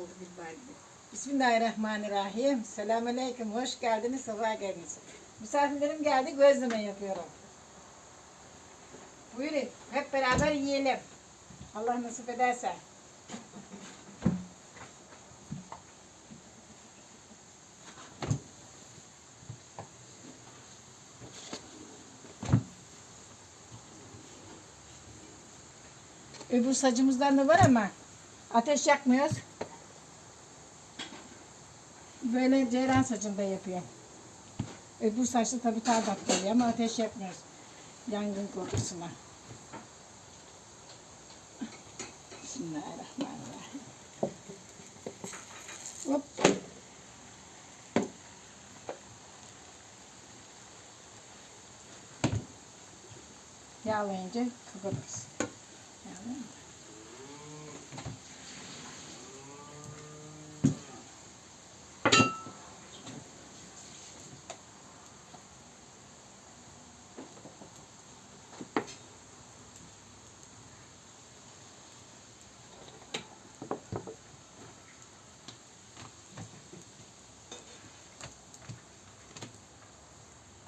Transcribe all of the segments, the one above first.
oldu bari. Bismillahirrahmanirrahim. Selamünaleyküm. Hoş geldiniz, sabah geldiniz. Misafirlerim geldi, gözleme yapıyorum. Buyurun, hep beraber yiyelim. Allah nasip ederse. Öbür sacımızdan da var ama ateş yakmıyoruz. Böyle ceyran saçında yapıyor. Öbür saçlı tabii tatlı oluyor ama ateş yapmıyoruz. Yangın korkusuna. Bismillahirrahmanirrahim. Hop. Yağlayınca kapatırız.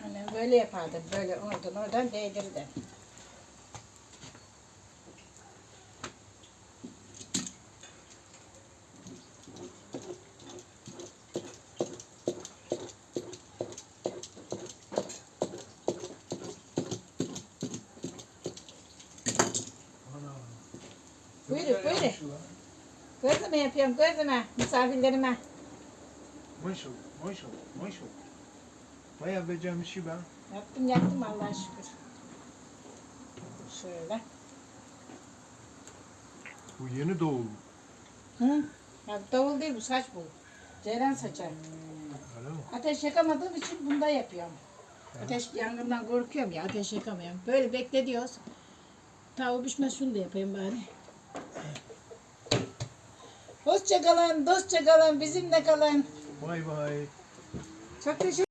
Annem böyle yapardı. Böyle oradan oradan değdirdi. Buyurun buyurun. Gözleme yapıyorum gözleme misafirlerime. Maşallah, maşallah, maşallah. Bayağı becermiş ben. Yaptım yaptım Allah'a şükür. Şöyle. Bu yeni doğum. Hı? Ya davul değil bu saç bu. Ceylan saçı. Öyle mi? Ateş yakamadığım için bunda yapıyorum. Ateş yangından korkuyorum ya ateş yakamıyorum. Böyle beklediyoruz. Tavuğu pişmez şunu da yapayım bari. Hoşça kalın, dostça kalın, bizimle kalın. Vay vay. Çok teşekkür